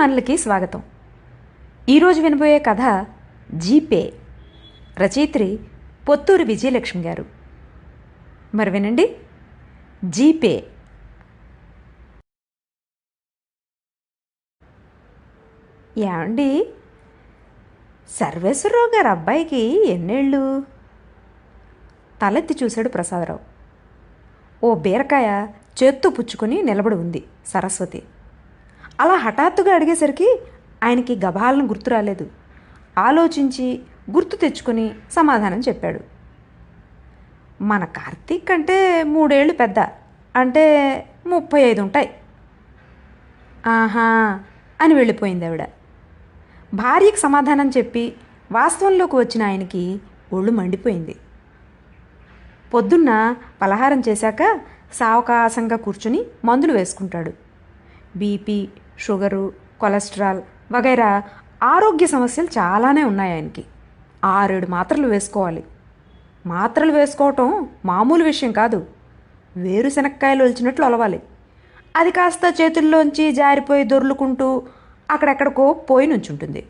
కథాభిమానులకి స్వాగతం. ఈరోజు వినబోయే కథ జీపే రచయిత్రి పొత్తూరు విజయలక్ష్మి గారు. మరి వినండి. జీపే. ఏమండి? సర్వేశ్వరరావు గారు అబ్బాయికి ఎన్నేళ్ళు? తలెత్తి చూశాడు ప్రసాదరావు. ఓ బీరకాయ చేత్తో పుచ్చుకొని నిలబడి ఉంది సరస్వతి. అలా హఠాత్తుగా అడిగేసరికి ఆయనకి గభాలను గుర్తు రాలేదు. ఆలోచించి గుర్తు తెచ్చుకొని సమాధానం చెప్పాడు. మన కార్తీక్ కంటే మూడేళ్ళు పెద్ద అంటే ముప్పై ఐదు ఉంటాయి. ఆహా అని వెళ్ళిపోయింది ఆవిడ. భార్యకు సమాధానం చెప్పి వాస్తవంలోకి వచ్చిన ఆయనకి ఒళ్ళు మండిపోయింది. పొద్దున్న పలహారం చేశాక సావకాశంగా కూర్చుని మందులు వేసుకుంటాడు. బీపీ షుగరు కొలెస్ట్రాల్ వగైరా ఆరోగ్య సమస్యలు చాలానే ఉన్నాయి ఆయనకి. ఆరేడు మాత్రలు వేసుకోవాలి. మాత్రలు వేసుకోవటం మామూలు విషయం కాదు. వేరుశనక్కాయలు ఒలిచినట్లు ఒలవాలి అది కాస్త చేతుల్లోంచి జారిపోయి దొర్లుకుంటూ అక్కడెక్కడికో పోయి నుంచుంటుంది.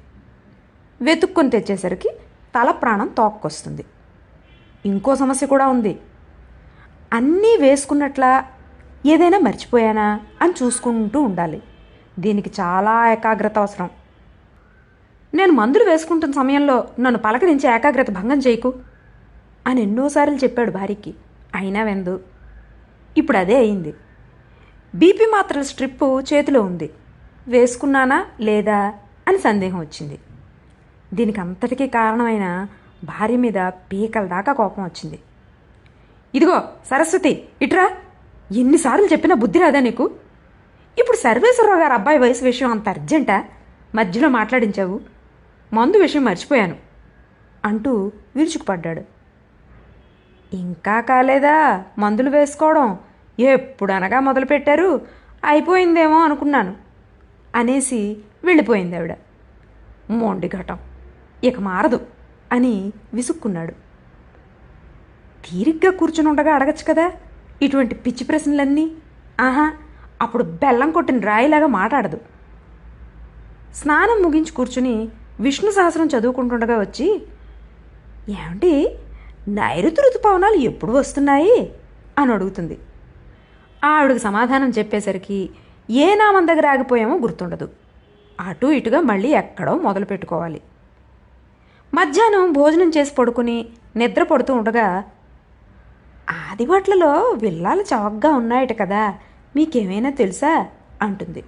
వెతుక్కొని తెచ్చేసరికి తల ప్రాణం తోక్కొస్తుంది. ఇంకో సమస్య కూడా ఉంది. అన్నీ వేసుకున్నట్లా ఏదైనా మర్చిపోయానా అని చూసుకుంటూ ఉండాలి. దీనికి చాలా ఏకాగ్రత అవసరం. నేను మందులు వేసుకుంటున్న సమయంలో నన్ను పలకరించి ఏకాగ్రత భంగం చేయకు అని ఎన్నోసార్లు చెప్పాడు భార్యకి. అయినా వెందు ఇప్పుడు అదే అయింది. బీపీ మాత్రల స్ట్రిప్పు చేతిలో ఉంది. వేసుకున్నానా లేదా అని సందేహం వచ్చింది. దీనికి అంతటికీ కారణమైన భార్య మీద పీకల దాకా కోపం వచ్చింది. ఇదిగో సరస్వతి ఇట్రా. ఎన్నిసార్లు చెప్పినా బుద్ధి రాదా నీకు? ఇప్పుడు సర్వేశ్వరరావు గారు అబ్బాయి వయసు విషయం అంత అర్జెంటా? మధ్యలో మాట్లాడించావు. మందు విషయం మర్చిపోయాను. అంటూ విరుచుకుపడ్డాడు. ఇంకా కాలేదా? మందులు వేసుకోవడం ఎప్పుడనగా మొదలుపెట్టారు? అయిపోయిందేమో అనుకున్నాను. అనేసి వెళ్ళిపోయింది ఆవిడ. మొండిఘటం. ఇక మారదు అని విసుక్కున్నాడు. తీరిగ్గా కూర్చుని ఉండగా అడగచ్చు కదా? ఇటువంటి పిచ్చి ప్రశ్నలన్నీ? ఆహా అప్పుడు బెల్లం కొట్టిన రాయిలాగా మాట్లాడదు. స్నానం ముగించి కూర్చుని విష్ణు సహస్రం చదువుకుంటుండగా వచ్చి ఏమండి నైరుతి ఋతుపవనాలు ఎప్పుడు వస్తున్నాయి? అని అడుగుతుంది. ఆవిడకు సమాధానం చెప్పేసరికి ఏ నామం దగ్గర ఆగిపోయామో గుర్తుండదు. అటు ఇటుగా మళ్ళీ ఎక్కడో మొదలు పెట్టుకోవాలి. మధ్యాహ్నం భోజనం చేసి పడుకుని నిద్ర పడుతూ ఉండగా ఆదివాట్లలో విల్లాలు చవకగా ఉన్నాయట కదా మీకేమైనా తెలుసా? అంటుంది.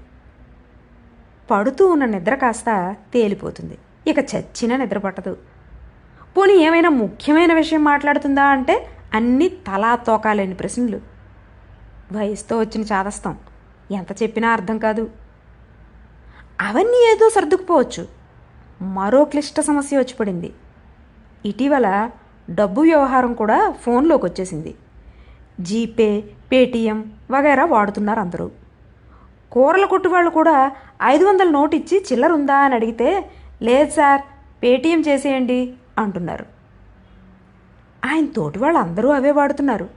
పడుతూ ఉన్న నిద్ర కాస్త తేలిపోతుంది. ఇక చచ్చినా నిద్ర పట్టదు. పోనీ ఏమైనా ముఖ్యమైన విషయం మాట్లాడుతుందా అంటే అన్నీ తలా తోకాలేని ప్రశ్నలు. వయసుతో వచ్చిన చాదస్తాం. ఎంత చెప్పినా అర్థం కాదు. అవన్నీ ఏదో సర్దుకుపోవచ్చు. మరో క్లిష్ట సమస్య వచ్చి పడింది. ఇటీవల డబ్బు వ్యవహారం కూడా ఫోన్లోకి వచ్చేసింది జీపే పేటీఎం వగైరా వాడుతున్నారు అందరూ. కూరల కొట్టు వాళ్ళు కూడా ఐదు వందల నోటు ఇచ్చి చిల్లర ఉందా అని అడిగితే లేదు సార్ పేటీఎం చేసేయండి అంటున్నారు. ఆయన తోటి వాళ్ళు అందరూ అవే వాడుతున్నారు.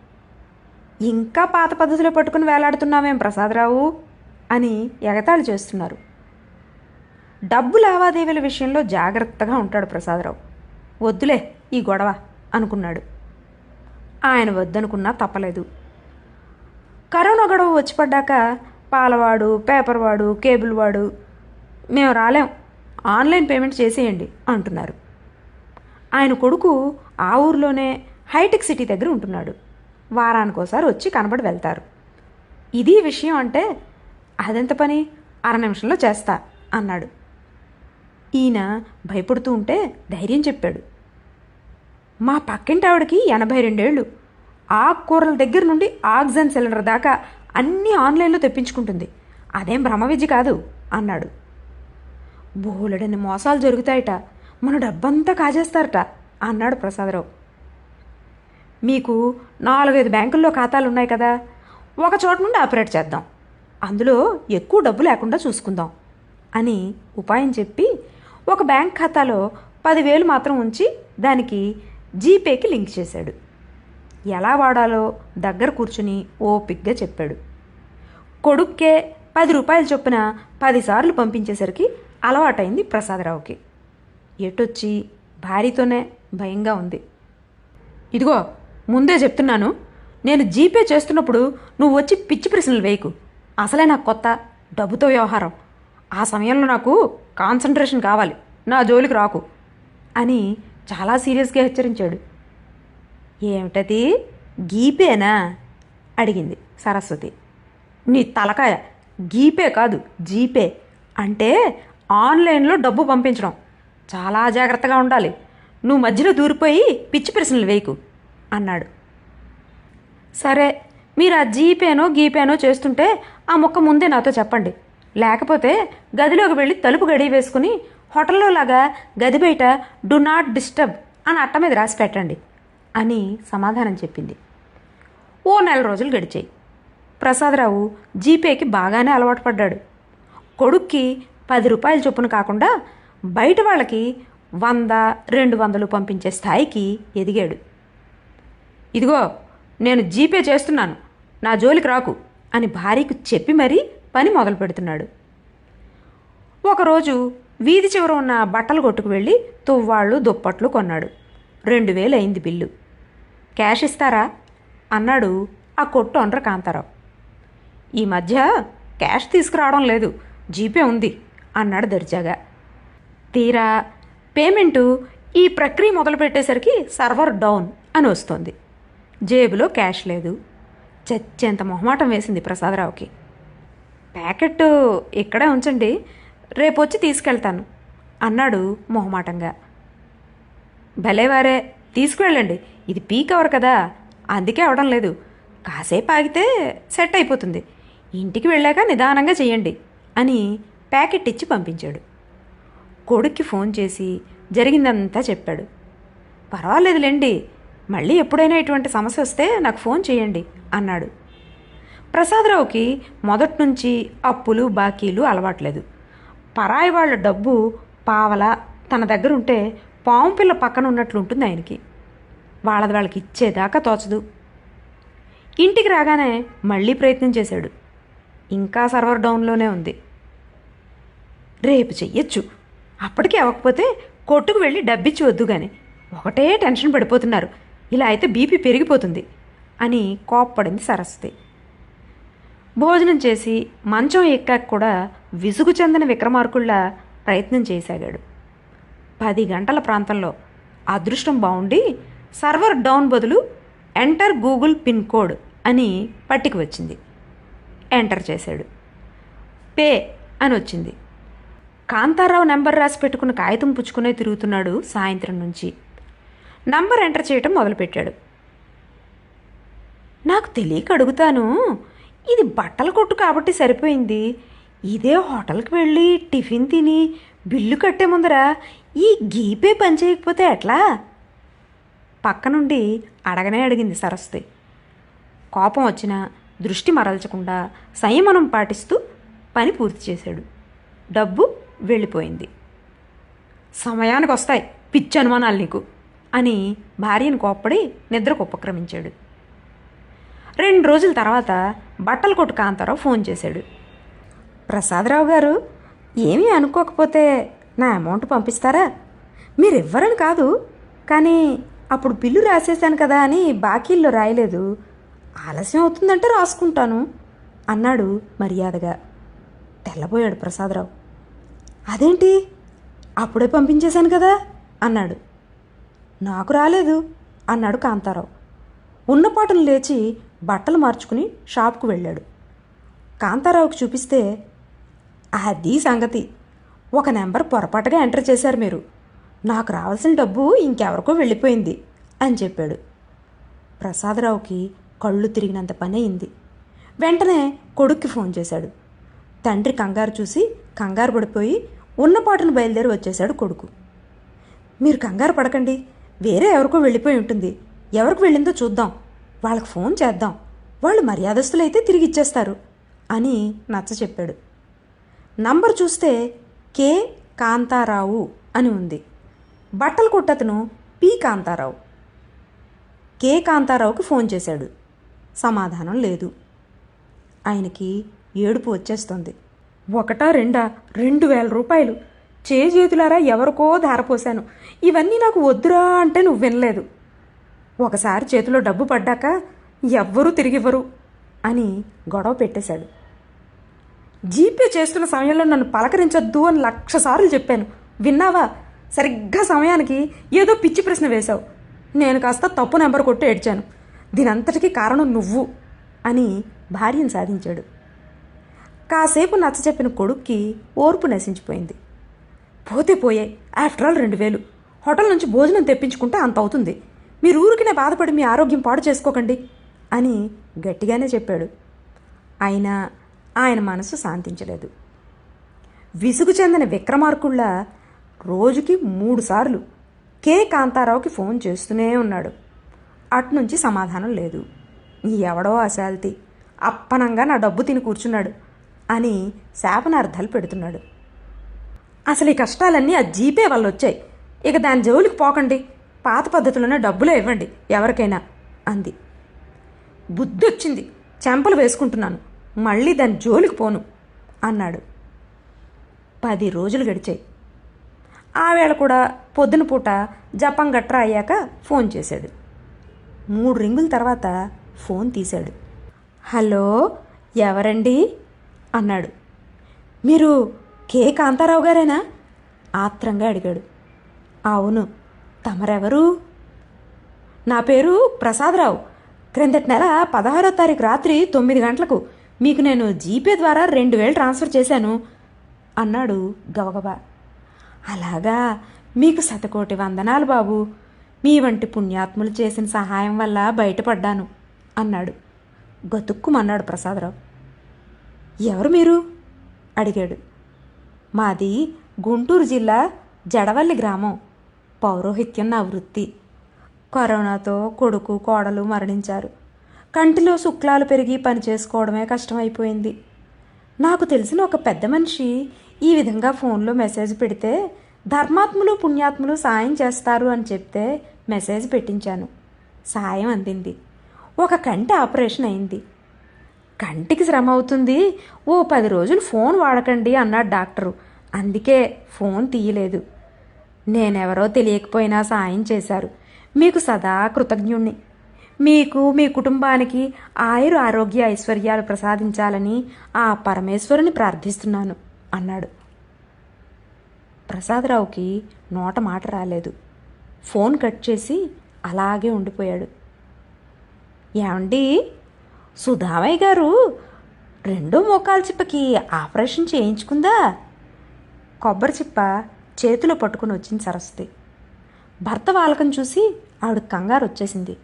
ఇంకా పాత పద్ధతిలో పట్టుకుని వేలాడుతున్నామేం ప్రసాదరావు? అని ఎగతాళి చేస్తున్నారు. డబ్బు లావాదేవీల విషయంలో జాగ్రత్తగా ఉంటాడు ప్రసాదరావు. వద్దులే ఈ గొడవ అనుకున్నాడు. ఆయన వద్దనుకున్నా తప్పలేదు. కరోనా గొడవ వచ్చి పడ్డాక పాలవాడు పేపర్ వాడు కేబుల్ వాడు మేము రాలేం. ఆన్లైన్ పేమెంట్ చేసేయండి అంటున్నారు. ఆయన కొడుకు ఆ ఊర్లోనే హైటెక్ సిటీ దగ్గర ఉంటున్నాడు. వారానికోసారి వచ్చి కనబడి వెళ్తారు. ఇది విషయం అంటే అదెంత పని? అర నిమిషంలో చేస్తా అన్నాడు. ఈయన భయపడుతూ ఉంటే ధైర్యం చెప్పాడు. మా పక్కింటి ఆవిడకి ఎనభై రెండేళ్ళు. ఆకుకూరల దగ్గర నుండి ఆక్సిజన్ సిలిండర్ దాకా అన్నీ ఆన్లైన్లో తెప్పించుకుంటుంది. అదేం భ్రమ విద్య కాదు అన్నాడు. బోలెడని మోసాలు జరుగుతాయట. మన డబ్బంతా కాజేస్తారట అన్నాడు ప్రసాదరావు. మీకు నాలుగైదు బ్యాంకుల్లో ఖాతాలు ఉన్నాయి కదా ఒక చోట నుండి ఆపరేట్ చేద్దాం. అందులో ఎక్కువ డబ్బు లేకుండా చూసుకుందాం అని ఉపాయం చెప్పి ఒక బ్యాంక్ ఖాతాలో పదివేలు మాత్రం ఉంచి దానికి జీపేకి లింక్ చేశాడు. ఎలా వాడాలో దగ్గర కూర్చుని ఓపిగ్గా చెప్పాడు. కొడుక్కే పది రూపాయల చొప్పున పదిసార్లు పంపించేసరికి అలవాటైంది ప్రసాదరావుకి. ఎటొచ్చి భార్యతోనే భయంగా ఉంది. ఇదిగో ముందే చెప్తున్నాను నేను జీపే చేస్తున్నప్పుడు నువ్వు వచ్చి పిచ్చి ప్రశ్నలు వేయకు. అసలే నాకు కొత్త డబ్బుతో వ్యవహారం. ఆ సమయంలో నాకు కాన్సన్ట్రేషన్ కావాలి. నా జోలికి రాకు. అని చాలా సీరియస్గా హెచ్చరించాడు. ఏమిటది? గీపేనా? అడిగింది సరస్వతి. నీ తలకాయ గీపే కాదు జీపే. అంటే ఆన్లైన్లో డబ్బు పంపించడం. చాలా జాగ్రత్తగా ఉండాలి. నువ్వు మధ్యలో దూరిపోయి పిచ్చి ప్రశ్నలు వేయకు అన్నాడు. సరే మీరు ఆ జీపేనో గీపేనో చేస్తుంటే ఆ మొక్క ముందే నాతో చెప్పండి. లేకపోతే గదిలోకి వెళ్ళి తలుపు గడి వేసుకుని హోటల్లో లాగా గది బయట డు నాట్ డిస్టర్బ్ అని అట్ట మీద రాసి పెట్టండి. అని సమాధానం చెప్పింది. ఓ నెల రోజులు గడిచాయి. ప్రసాదరావు జీపేకి బాగానే అలవాటు పడ్డాడు. కొడుక్కి పది రూపాయల చొప్పున కాకుండా బయట వాళ్ళకి వంద రెండు వందలు పంపించే స్థాయికి ఎదిగాడు. ఇదిగో నేను జీపే చేస్తున్నాను. నా జోలికి రాకు అని భార్యకు చెప్పి మరీ పని మొదలు పెడుతున్నాడు. ఒకరోజు వీధి చివర ఉన్న బట్టల కొట్టుకు వెళ్ళి తువ్వాళ్ళు దుప్పట్లు కొన్నాడు. రెండు వేలు అయింది బిల్లు. క్యాష్ ఇస్తారా? అన్నాడు ఆ కొట్టు అనర కాంతారావు. ఈ మధ్య క్యాష్ తీసుకురావడం లేదు జీపే ఉంది అన్నాడు దర్జాగా. తీరా పేమెంటు ఈ ప్రక్రియ మొదలు పెట్టేసరికి సర్వర్ డౌన్ అని వస్తుంది. జేబులో క్యాష్ లేదు చచ్చేంత మొహమాటం వేసింది ప్రసాదరావుకి. ప్యాకెట్ ఇక్కడే ఉంచండి రేపు వచ్చి తీసుకెళ్తాను అన్నాడు మొహమాటంగా. భలేవారే తీసుకువెళ్ళండి. ఇది పీక్ అవర్ కదా. అందుకే అవడం లేదు. కాసేపు ఆగితే సెట్ అయిపోతుంది. ఇంటికి వెళ్ళాక నిదానంగా చేయండి అని ప్యాకెట్ ఇచ్చి పంపించాడు. కొడుక్కి ఫోన్ చేసి జరిగిందంతా చెప్పాడు. పర్వాలేదులేండి. మళ్ళీ ఎప్పుడైనా ఇటువంటి సమస్య వస్తే నాకు ఫోన్ చేయండి అన్నాడు. ప్రసాదరావుకి మొదటి నుంచి అప్పులు బాకీలు అలవాట్లేదు. పరాయి వాళ్ళ డబ్బు పావల తన దగ్గర ఉంటే పాము పిల్ల పక్కన ఉన్నట్లు ఉంటుంది ఆయనకి. వాళ్ళది వాళ్ళకి ఇచ్చేదాకా తోచదు. ఇంటికి రాగానే మళ్ళీ ప్రయత్నం చేశాడు. ఇంకా సర్వర్ డౌన్లోనే ఉంది. రేపు చెయ్యొచ్చు. అప్పటికి అవ్వకపోతే కొట్టుకు వెళ్ళి డబ్బిచ్చి వద్దు కానీ ఒకటే టెన్షన్ పడిపోతున్నారు. ఇలా అయితే బీపీ పెరిగిపోతుంది అని కోప్పడింది సరస్వతి. భోజనం చేసి మంచం ఎక్కాక కూడా విసుగు చెందిన విక్రమార్కుళ్ళ ప్రయత్నం చేసాగాడు పది గంటల ప్రాంతంలో అదృష్టం బాగుండి సర్వర్ డౌన్ బదులు ఎంటర్ గూగుల్ పిన్ కోడ్ అని పట్టిక వచ్చింది. ఎంటర్ చేశాడు. పే అని వచ్చింది. కాంతారావు నెంబర్ రాసి పెట్టుకున్న కాగితం పుచ్చుకునే తిరుగుతున్నాడు సాయంత్రం నుంచి. నంబర్ ఎంటర్ చేయటం మొదలుపెట్టాడు. నాకు తెలియక అడుగుతాను ఇది బట్టల కొట్టు కాబట్టి సరిపోయింది ఇదే హోటల్కి వెళ్ళి టిఫిన్ తిని బిల్లు కట్టే ముందర ఈ గీపే పని చేయకపోతే ఎట్లా? పక్క నుండి అడగనే అడిగింది సరస్వతి. కోపం వచ్చినా దృష్టి మరల్చకుండా సంయమనం పాటిస్తూ పని పూర్తి చేశాడు. డబ్బు వెళ్ళిపోయింది. సమయానికి వస్తాయి పిచ్చి అనుమానాలు నీకు అని భార్యను కోప్పడి నిద్రకు ఉపక్రమించాడు. రెండు రోజుల తర్వాత బట్టల కొట్టు కాంతారావు ఫోన్ చేశాడు. ప్రసాదరావు గారు ఏమీ అనుకోకపోతే నా అమౌంట్ పంపిస్తారా? మీరు ఇవ్వరని కాదు కానీ అప్పుడు బిల్లు రాసేశాను కదా అని బాకీల్లో రాయలేదు. ఆలస్యం అవుతుందంటే రాసుకుంటాను అన్నాడు మర్యాదగా. తెల్లబోయాడు ప్రసాదరావు. అదేంటి? అప్పుడే పంపించేశాను కదా అన్నాడు. నాకు రాలేదు అన్నాడు కాంతారావు. ఉన్నపాటును లేచి బట్టలు మార్చుకుని షాప్కు వెళ్ళాడు. కాంతారావుకి చూపిస్తే అది సంగతి. ఒక నెంబర్ పొరపాటుగా ఎంటర్ చేశారు మీరు. నాకు రావాల్సిన డబ్బు ఇంకెవరికో వెళ్ళిపోయింది అని చెప్పాడు. ప్రసాదరావుకి కళ్ళు తిరిగినంత పని అయింది. వెంటనే కొడుక్కి ఫోన్ చేశాడు. తండ్రి కంగారు చూసి కంగారు పడిపోయి ఉన్నపాటును బయలుదేరి వచ్చేశాడు కొడుకు. మీరు కంగారు పడకండి. వేరే ఎవరికో వెళ్ళిపోయి ఉంటుంది. ఎవరికి వెళ్ళిందో చూద్దాం. వాళ్ళకి ఫోన్ చేద్దాం. వాళ్ళు మర్యాదస్తులైతే తిరిగి ఇచ్చేస్తారు అని నచ్చ చెప్పాడు. నంబర్ చూస్తే కే కాంతారావు అని ఉంది. బట్టలు కొట్టతను పి కాంతారావు. కే కాంతారావుకి ఫోన్ చేశాడు. సమాధానం లేదు. ఆయనకి ఏడుపు వచ్చేస్తుంది. ఒకటా రెండా రెండు వేల రూపాయలు. చేజేతులారా ఎవరికో ధారపోశాను. ఇవన్నీ నాకు వద్దురా అంటే నువ్వు వినలేదు. ఒకసారి చేతిలో డబ్బు పడ్డాక ఎవ్వరూ తిరిగివ్వరు అని గొడవ పెట్టేశాడు. జీపే చేస్తున్న సమయంలో నన్ను పలకరించొద్దు అని లక్ష సార్లు చెప్పాను. విన్నావా? సరిగ్గా సమయానికి ఏదో పిచ్చి ప్రశ్న వేశావు. నేను కాస్త తప్పు నెంబర్ కొట్టి ఏడ్చాను. దీనంతటికీ కారణం నువ్వు అని భార్యను సాధించాడు. కాసేపు నచ్చ చెప్పిన కొడుక్కి ఓర్పు నశించిపోయింది. పోతే పోయాయి ఆఫ్టర్ ఆల్ రెండు వేలు. హోటల్ నుంచి భోజనం తెప్పించుకుంటే అంత అవుతుంది. మీరు ఊరికినే బాధపడి మీ ఆరోగ్యం పాడు చేసుకోకండి అని గట్టిగానే చెప్పాడు. అయినా ఆయన మనసు శాంతించలేదు. విసుగు చెందిన విక్రమార్కుళ్ళ రోజుకి మూడుసార్లు కే. కాంతారావుకి ఫోన్ చేస్తూనే ఉన్నాడు. అట్నుంచి సమాధానం లేదు. ఎవడో అశాల్తి అప్పనంగా నా డబ్బు తిని కూర్చున్నాడు అని శాపనార్థాలు పెడుతున్నాడు. అసలు ఈ కష్టాలన్నీ ఆ జీపే వల్ల వచ్చాయి ఇక దాని జోలికి పోకండి. పాత పద్ధతిలోనే డబ్బులే ఇవ్వండి ఎవరికైనా అంది. బుద్ధి వచ్చింది చెంపలు వేసుకుంటున్నాను. మళ్ళీ దాని జోలికి పోను అన్నాడు. పది రోజులు గడిచాయి. ఆ వేళ కూడా పొద్దున పూట జపం గట్రా అయ్యాక ఫోన్ చేశాడు మూడు రింగుల తర్వాత ఫోన్ తీశాడు. హలో ఎవరండి? అన్నాడు. మీరు కే. కాంతారావు గారేనా? ఆత్రంగా అడిగాడు. అవును తమరెవరు? నా పేరు ప్రసాదరావు. క్రిందటి నెల పదహారో తారీఖు రాత్రి తొమ్మిది గంటలకు మీకు నేను జీపే ద్వారా రెండు వేలు ట్రాన్స్ఫర్ చేశాను అన్నాడు గబగబా. అలాగా? మీకు శతకోటి వందనాలు బాబు. మీ వంటి పుణ్యాత్ములు చేసిన సహాయం వల్ల బయటపడ్డాను అన్నాడు. గతుక్కుమన్నాడు ప్రసాదరావు. ఎవరు మీరు? అడిగాడు. మాది గుంటూరు జిల్లా జడవల్లి గ్రామం. పౌరోహిత్యం నా వృత్తి. కరోనాతో కొడుకు కోడలు మరణించారు. కంటిలో శుక్లాలు పెరిగి పని చేసుకోవడమే కష్టమైపోయింది. నాకు తెలిసిన ఒక పెద్ద మనిషి ఈ విధంగా ఫోన్లో మెసేజ్ పెడితే ధర్మాత్ములు పుణ్యాత్ములు సాయం చేస్తారు అని చెప్తే మెసేజ్ పెట్టించాను. సాయం అందింది. ఒక కంటి ఆపరేషన్ అయింది. కంటికి శ్రమ అవుతుంది. ఓ పది రోజులు ఫోన్ వాడకండి అన్నాడు డాక్టరు. అందుకే ఫోన్ తీయలేదు. నేనెవరో తెలియకపోయినా సాయం చేశారు. మీకు సదా కృతజ్ఞుణ్ణి. మీకు మీ కుటుంబానికి ఆయురు ఆరోగ్య ఐశ్వర్యాలు ప్రసాదించాలని ఆ పరమేశ్వరుని ప్రార్థిస్తున్నాను అన్నాడు. ప్రసాదరావుకి నోట మాట రాలేదు. ఫోన్ కట్ చేసి అలాగే ఉండిపోయాడు. ఏమండి? సుధామయ్య గారు రెండో మోకాలు చిప్పకి ఆపరేషన్ చేయించుకుందా? కొబ్బరి చిప్ప చేతిలో పట్టుకుని వచ్చింది సరస్వతి. భర్త వాలకం చూసి ఆవిడ కంగారు వచ్చేసింది.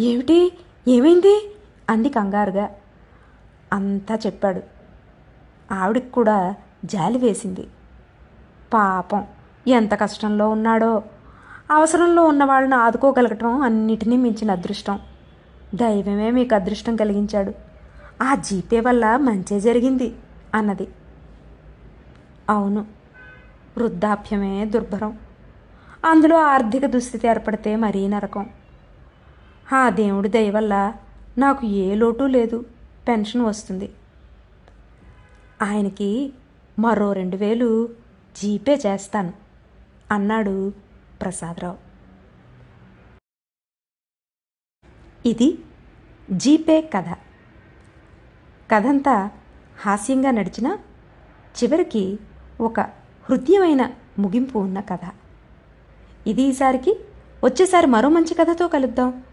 ఏమిటి? ఏమైంది? అంది కంగారుగా. అంతా చెప్పాడు. ఆవిడకి కూడా జాలి వేసింది. పాపం ఎంత కష్టంలో ఉన్నాడో. అవసరంలో ఉన్న వాళ్ళని ఆదుకోగలగటం అన్నిటినీ మించిన అదృష్టం. దైవమే మీకు అదృష్టం కలిగించాడు. ఆ జీపే వల్ల మంచే జరిగింది అన్నది. అవును వృద్ధాప్యమే దుర్భరం. అందులో ఆర్థిక దుస్థితి ఏర్పడితే మరీ నరకం. ఆ దేవుడి దయ వల్ల నాకు ఏ లోటు లేదు. పెన్షన్ వస్తుంది. ఆయనకి మరో రెండు వేలు జీపే చేస్తాను అన్నాడు ప్రసాదరావు. ఇది జీపే కథ. కథంతా హాస్యంగా నడిచిన చివరికి ఒక హృదయమైన ముగింపు ఉన్న కథ. ఇది ఈసారికి వచ్చేసారి మరో మంచి కథతో కలుద్దాం.